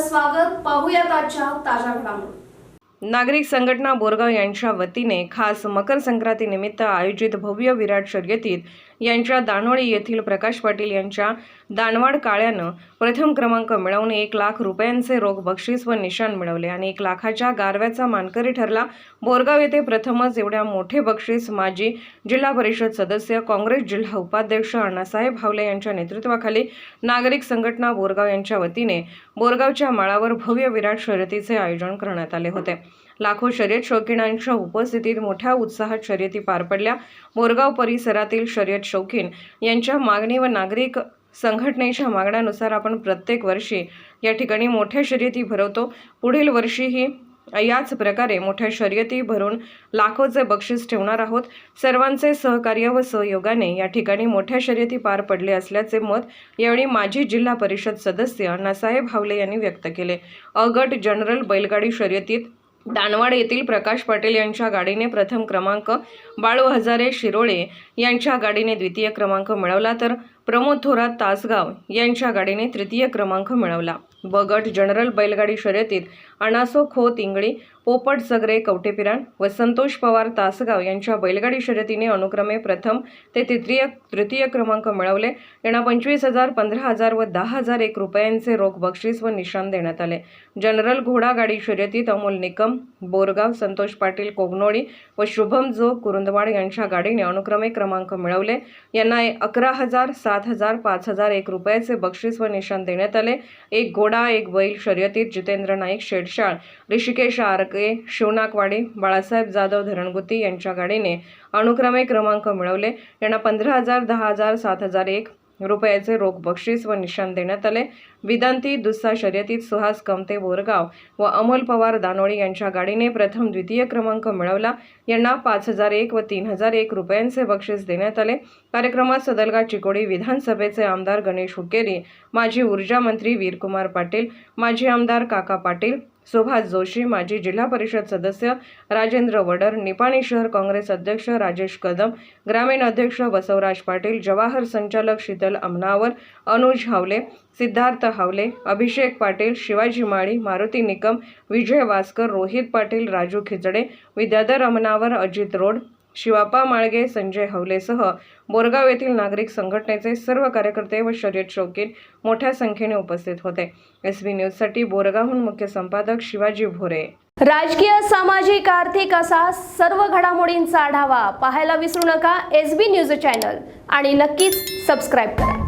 स्वागत पाहूयात आजच्या ताज्या घडामोडी. नागरिक संघटना बोरगाव यांच्या वतीने खास मकर संक्रांती निमित्त आयोजित भव्य विराट शर्यतीत यांच्या दानोळी येथील प्रकाश पाटील यांच्या दानवाड काळ्यानं प्रथम क्रमांक मिळवून एक लाख रुपयांचे रोख बक्षीस व निशाण मिळवले आणि एक लाखाच्या गारव्याचा मानकरी ठरला. बोरगाव येथे प्रथमच एवढ्या मोठे बक्षीस माजी जिल्हा परिषद सदस्य काँग्रेस जिल्हा उपाध्यक्ष अण्णासाहेब हावले यांच्या नेतृत्वाखाली नागरिक संघटना बोरगाव यांच्या वतीने बोरगावच्या माळावर भव्य विराट शर्यतीचे आयोजन करण्यात आले होते. लाखो शर्यत शौकीनांच्या उपस्थितीत मोठ्या उत्साहात शर्यती पार पडल्या. बोरगाव परिसरातील शर्यत शौकीन यांच्या मागणी व नागरिक संघटनेच्या मागण्यानुसार आपण प्रत्येक वर्षी या ठिकाणी मोठ्या शर्यती भरवतो. पुढील वर्षीही याच प्रकारे मोठ्या शर्यती भरून लाखोचे बक्षीस ठेवणार आहोत. सर्वांचे सहकार्य व सहयोगाने या ठिकाणी मोठ्या शर्यती पार पडले असल्याचे मत यावेळी माजी जिल्हा परिषद सदस्य अण्णासाहेब हावले यांनी व्यक्त केले. अ गट जनरल बैलगाडी शर्यतीत दानवाड येथील प्रकाश पाटील यांच्या गाडीने प्रथम क्रमांक बाळू हजारे शिरोळे यांच्या गाडीने द्वितीय क्रमांक मिळवला तर प्रमोद थोरात तासगाव यांच्या गाडीने तृतीय क्रमांक मिळवला. ब गट जनरल बैलगाडी शर्यतीत अनासो खो तिंगळी पोपट सगरे कवटेपिराण व संतोष पवार तासगाव यांच्या बैलगाडी शर्यतीने अनुक्रमे प्रथम ते तृतीय तृतीय क्रमांक मिळवले. यांना पंचवीस हजार पंधरा हजार व दहा हजार एक रुपयांचे रोख बक्षीस व निशाण देण्यात आले. जनरल घोडा गाडी शर्यतीत अमोल निकम बोरगाव संतोष पाटील कोगनोळी व शुभम जो कुरुंदवाड यांच्या गाडीने अनुक्रमे क्रमांक मिळवले. यांना अकरा हजार सात हजार पाच हजार एक रुपयाचे बक्षीस व निशाण देण्यात आले. एक घोडा एक बैल शर्यतीत जितेंद्र नाईक शेडशाळ ऋषिकेश आरके शिवनाकवाडी बाळासाहेब जाधव धरणगुती यांच्या गाडीने अनुक्रमे क्रमांक मिळवले. यांना पंधरा हजार दहा हजार सात हजार एक रुपयाचे रोख बक्षीस व निशाण देण्यात आले. विदांती दुस्सा शर्यतीत सुहास कमते बोरगाव व अमोल पवार दानोळी यांच्या गाडीने प्रथम द्वितीय क्रमांक मिळवला. यांना पाच हजार एक व तीन हजार एक रुपयांचे बक्षीस देण्यात आले. कार्यक्रमात सदलगा चिकोडी विधानसभेचे आमदार गणेश हुकेरी माजी ऊर्जा मंत्री वीरकुमार पाटील माजी आमदार काका पाटील सुभाष जोशी माजी जिल्हा परिषद सदस्य राजेंद्र वडर निपाणी शहर काँग्रेस अध्यक्ष राजेश कदम ग्रामीण अध्यक्ष बसवराज पाटील जवाहर संचालक शीतल अमनावर अनुज हावले सिद्धार्थ हावले अभिषेक पाटील शिवाजी माळी मारुती निकम विजय वासकर रोहित पाटील राजू खिचडे विद्याधर अमनावर अजित रोड शिवापा माळगे संजय हवलेसह बोरगाव येथील नागरिक संघटनेचे सर्व कार्यकर्ते व शर्यत शौकीन मोठ्या संख्येने उपस्थित होते. एस बी न्यूजसाठी बोरगावहून मुख्य संपादक शिवाजी भोरे. राजकीय सामाजिक आर्थिक असा सर्व घडामोडींचा आढावा पाहायला विसरू नका एस बी न्यूज चॅनल आणि नक्कीच सबस्क्राईब करा.